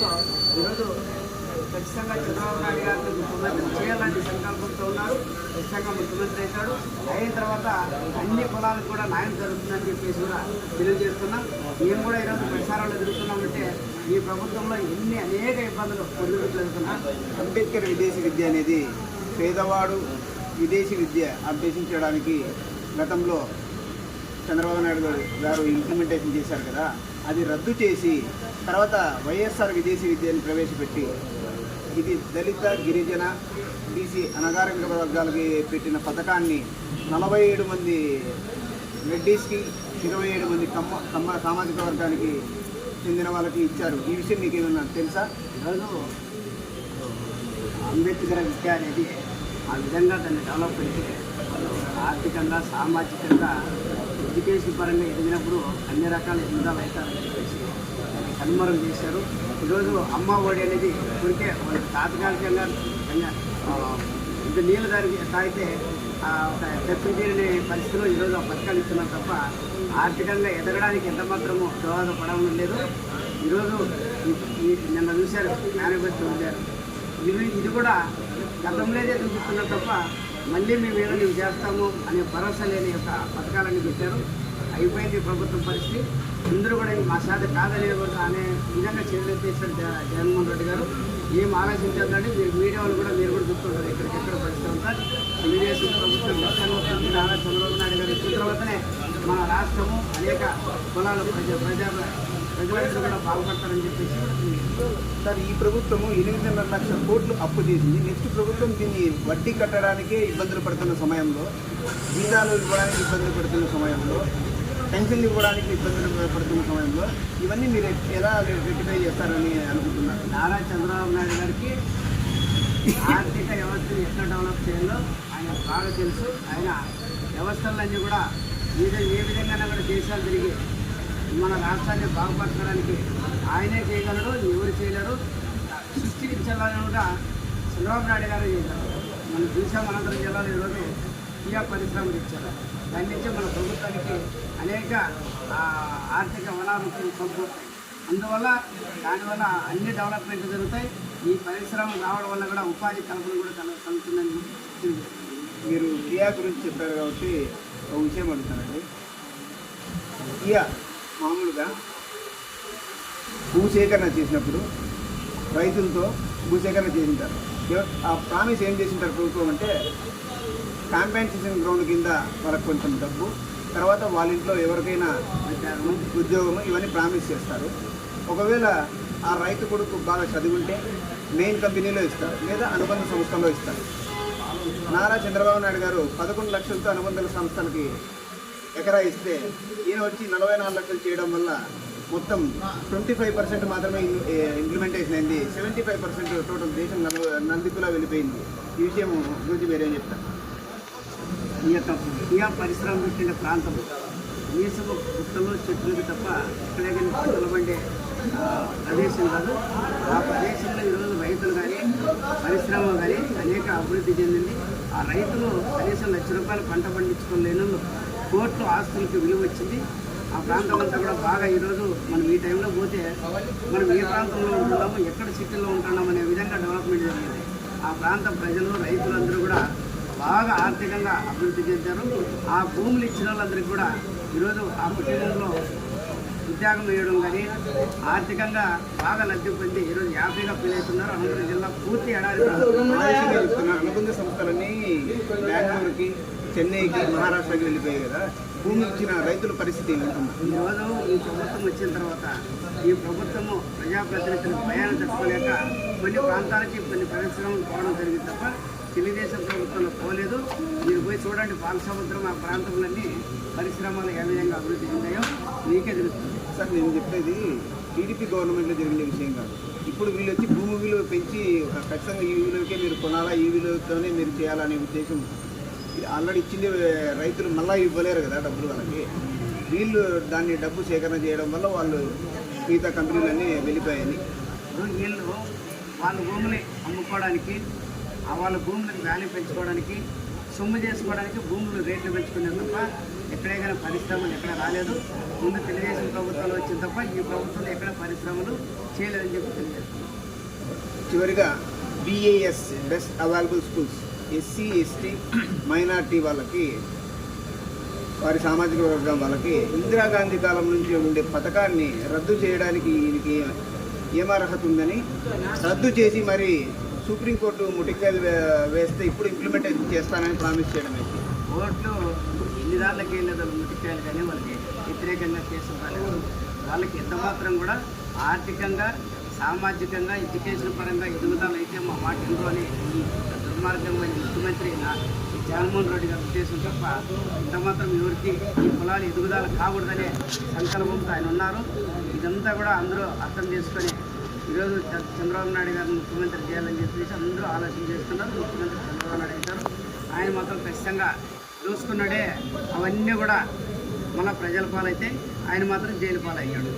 దాంతో ఈరోజు ఖచ్చితంగా చంద్రబాబు నాయుడు గారిని ముఖ్యమంత్రి చేయాలని సంకల్పంతో ఉన్నారు. ఖచ్చితంగా ముఖ్యమంత్రి అవుతాడు. అయిన తర్వాత అన్ని కులాలకు కూడా న్యాయం జరుగుతుందని చెప్పేసి కూడా తెలియజేస్తున్నాం. మేము కూడా ఈరోజు ప్రచారంలో తిరుగుతున్నామంటే ఈ ప్రభుత్వంలో ఎన్ని అనేక ఇబ్బందులు ఎదుర్కొంటున్నాం అంబేద్కర్ విదేశీ విద్య అనేది పేదవాడు విదేశీ విద్య అభ్యసించడానికి గతంలో చంద్రబాబు నాయుడు గారు గారు ఇంప్లిమెంటేషన్ చేశారు కదా. అది రద్దు చేసి తర్వాత వైఎస్ఆర్ విదేశీ విద్యను ప్రవేశపెట్టి ఇది దళిత గిరిజన బీసీ అనగారిక వర్గాలకి పెట్టిన పథకాన్ని నలభై ఏడు మంది రెడ్డీస్కి ఇరవై ఏడు మంది కమ్మ కమ్మ సామాజిక వర్గానికి చెందిన వాళ్ళకి ఇచ్చారు. ఈ విషయం మీకు ఏమన్నా తెలుసా? నేను అంబేద్కర్ విద్య అనేది ఆ విధంగా దాన్ని డెవలప్ అయితే ఆర్థికంగా సామాజికంగా ఎడ్యుకేషన్ పరంగా ఎదిగినప్పుడు అన్ని రకాల ఎదుగుదల అవుతారని చెప్పేసి కనుమరం చేశారు. ఈరోజు అమ్మ ఒడి అనేది కొరికే వాళ్ళకి తాత్కాలికంగా ఇంత నీళ్ళు దానికి తాగితే ఆ, ఒక తెప్పించని పరిస్థితిలో ఈరోజు ఆ పథకాలు ఇస్తున్నారు తప్ప ఆర్థికంగా ఎదగడానికి ఎంత మాత్రము దోహదపడడం లేదు. ఈరోజు నిన్న చూశారు మేనిఫెస్టో వెళ్ళారు ఇది ఇది కూడా గతంలోనే చూపిస్తున్నారు తప్ప మళ్ళీ మేము ఏదో మేము చేస్తాము అనే భరోసా లేని యొక్క పథకాలన్నీ పెట్టారు. అయిపోయింది ప్రభుత్వం పరిస్థితి. అందరూ కూడా మా శాత కాదనే అనే విధంగా చర్యలు తీశారు జగన్మోహన్ రెడ్డి గారు. ఏం ఆలోచించదండి మీరు మీడియా వాళ్ళు కూడా మీరు కూడా చూస్తుంటారు ఎక్కడికెక్కడ పరిస్థితి ఉందా. తెలుగుదేశం ప్రభుత్వం లక్ష్యంగా వస్తుంది నారా చంద్రబాబు నాయుడు గారు ఇచ్చిన తర్వాతనే మన రాష్ట్రము అనేక కులాల ప్రజా ప్రజా ప్రజలందరూ కూడా బాగుపడతారని చెప్పేసి సార్ ఈ ప్రభుత్వము ఎనిమిదిన్నర లక్షల కోట్లు అప్పు చేసింది నెక్స్ట్ ప్రభుత్వం దీన్ని వడ్డీ కట్టడానికే ఇబ్బందులు పడుతున్న సమయంలో జీతాలు ఇవ్వడానికి ఇబ్బందులు పడుతున్న సమయంలో పెన్షన్లు ఇవ్వడానికి ఇబ్బందులు పడుతున్న సమయంలో ఇవన్నీ మీరు ఎలా రెక్టిఫై చేస్తారని అనుకుంటున్నారు? నారా చంద్రబాబు నాయుడు గారికి ఆర్థిక వ్యవస్థను ఎట్లా డెవలప్ చేయాలో ఆయన బాగా తెలుసు. ఆయన వ్యవస్థలన్నీ కూడా ఏ విధంగా కూడా దేశాలు తిరిగి మన రాష్ట్రాన్ని బాగుపరచడానికి ఆయనే చేయగలడు ఎవరు చేయలేరు. సృష్టించాలని కూడా చంద్రబాబు నాయుడు గారు చేయగలరు మనం చూసాం అనంతరం జిల్లాలో ఈరోజు కియా పరిశ్రమలు ఇచ్చారు. దాని నుంచి మన ప్రభుత్వానికి అనేక ఆర్థిక వనాభివృద్ధి సమకూరుతాయి అందువల్ల దానివల్ల అన్ని డెవలప్మెంట్ జరుగుతాయి. ఈ పరిశ్రమలు రావడం వల్ల కూడా ఉపాధి కల్పన కూడా కల- కలుగుతుందని మీరు కియా గురించి చెప్పారు కాబట్టి ఒక విషయం అడుగుతానండి. కియా మామూలుగా భూసేకరణ చేసినప్పుడు రైతులతో భూసేకరణ చేసింటారు. ఆ ప్రామిస్ ఏం చేసింటారు ప్రభుత్వం అంటే కాంపెన్సేషన్ గ్రౌండ్ కింద వాళ్ళకి కొంచెం డబ్బు తర్వాత వాళ్ళ ఇంట్లో ఎవరికైనా ఉద్యోగము ఇవన్నీ ప్రామిస్ చేస్తారు. ఒకవేళ ఆ రైతు కొడుకు బాగా చదివింటే మెయిన్ కంపెనీలో ఇస్తారు లేదా అనుబంధ సంస్థలో ఇస్తారు. నారా చంద్రబాబు నాయుడు గారు పదకొండు లక్షలతో అనుబంధ సంస్థలకి ఎకరా ఇస్తే ఈయన వచ్చి నలభై నాలుగు లక్షలు చేయడం వల్ల మొత్తం ట్వంటీ ఫైవ్ పర్సెంట్ మాత్రమే ఇంప్లిమెంటేషన్ అయింది. సెవెంటీ ఫైవ్ పర్సెంట్ టోటల్ దేశం నలు నందికులా వెళ్ళిపోయింది. ఈ విషయం గురించి మీరేం చెప్తారు? ఈ యొక్క కియా పరిశ్రమ పెట్టిన ప్రాంతం. దేశము పుట్టలు చెట్లకి తప్ప ఇక్కడే కానీ పంటలు పండే ప్రదేశం కాదు. ఆ ప్రదేశంలో ఈరోజు రైతులు కానీ పరిశ్రమ కానీ అనేక అభివృద్ధి చెందింది. ఆ రైతులు కనీసం లక్ష రూపాయలు పంట పండించుకోలేని కోట్లు ఆస్తులకు విలువ వచ్చింది. ఆ ప్రాంతం అంతా కూడా బాగా ఈరోజు మనం ఈ టైంలో పోతే మనం ఏ ప్రాంతంలో ఉంటున్నాము ఎక్కడ సిటీలో ఉంటున్నాం అనే విధంగా డెవలప్మెంట్ జరిగింది. ఆ ప్రాంత ప్రజలు రైతులందరూ కూడా బాగా ఆర్థికంగా అభివృద్ధి చెందారు. ఆ భూములు ఇచ్చిన వాళ్ళందరికీ కూడా ఈరోజు ఆ కుటుంబంలో ఉద్యోగం వేయడం కానీ ఆర్థికంగా బాగా లబ్ధి పొంది ఈరోజు హ్యాపీగా ఫీల్ అవుతున్నారు అనంతపురం జిల్లా పూర్తి ఎడారి అనుబంధ సంస్థలన్నీ బెంగళూరుకి చెన్నైకి మహారాష్ట్రకి వెళ్ళిపోయాయి కదా భూమి ఇచ్చిన రైతుల పరిస్థితి ఈరోజు ఈ ప్రభుత్వం వచ్చిన తర్వాత ఈ ప్రభుత్వము ప్రజాప్రతినిధుల భయాన్ని తట్టుకోలేక కొన్ని ప్రాంతాలకి కొన్ని పరిశ్రమలు పోవడం జరిగింది తప్ప తెలుగుదేశం ప్రభుత్వంలో పోలేదు. మీరు పోయి చూడండి పాలసముద్రం ఆ ప్రాంతంలోని పరిశ్రమలు ఏ విధంగా అభివృద్ధి చెందాయో మీకే తెలుస్తుంది. సార్ నేను చెప్పేది టీడీపీ గవర్నమెంట్లో జరిగిన విషయం కాదు. ఇప్పుడు వీళ్ళు వచ్చి భూమి విలువ పెంచి ఒక ఖచ్చితంగా ఈ విలువకే మీరు కొనాలా ఈ విలువతోనే మీరు చేయాలనే ఉద్దేశం ఆల్రెడీ ఇచ్చింది రైతులు మళ్ళీ ఇవ్వలేరు కదా డబ్బులు వాళ్ళకి. వీళ్ళు దాన్ని డబ్బు సేకరణ చేయడం వల్ల వాళ్ళు మిగతా కంపెనీలన్నీ వెళ్ళిపోయాయి. వీళ్ళు వాళ్ళ భూములు అమ్ముకోవడానికి వాళ్ళ భూములకు వాల్యూ పెంచుకోవడానికి సొమ్ము చేసుకోవడానికి భూములు రేట్లు పెంచుకునేది తప్ప ఎక్కడైనా పరిశ్రమలు ఎక్కడ రాలేదు. ముందు తెలుగుదేశం ప్రభుత్వాలు వచ్చింది తప్ప ఈ ప్రభుత్వంలో ఎక్కడ పరిశ్రమలు చేయలేదని చెప్పి తెలియజేస్తున్నాం చివరిగా BAS best available schools SC ST minority వాళ్ళకి వారి సామాజిక వర్గం వాళ్ళకి ఇందిరాగాంధీ కాలం నుంచి ఉండే పథకాన్ని రద్దు చేయడానికి ఈయనకి ఏం అర్హత ఉందని రద్దు చేసి మరి సుప్రీంకోర్టు ముటికాయలు వేస్తే ఇప్పుడు ఇంప్లిమెంట్ చేస్తానని ప్రామిస్ చేయడం అయితే కోర్టు ఎన్ని దాళ్ళకి వెళ్ళేదో కానీ వాళ్ళకి వ్యతిరేకంగా కేసులు రాలేదు. వాళ్ళకి ఎంత మాత్రం కూడా ఆర్థికంగా సామాజికంగా ఎడ్యుకేషన్ పరంగా ఎదుగుదల అయితే మా మాట ఎందు అని ఈ దుర్మార్గమైన ముఖ్యమంత్రి నా- జగన్మోహన్ రెడ్డి గారి ఉద్దేశం తప్ప ఇంత మాత్రం ఎవరికి ఈ కులాలు ఎదుగుదల కాకూడదనే సంకల్పంతో ఆయన ఉన్నారు. ఇదంతా కూడా అందరూ అర్థం చేసుకొని ఈరోజు చంద్రబాబు నాయుడు గారిని ముఖ్యమంత్రి చేయాలని చెప్పేసి అందరూ ఆలోచన చేస్తున్నారు. ముఖ్యమంత్రి చంద్రబాబు నాయుడు గారు. ఆయన మాత్రం ఖచ్చితంగా చూసుకున్నాడే అవన్నీ కూడా మళ్ళీ ప్రజల పాలైతే ఆయన మాత్రం జైలు పాలయ్యాడు.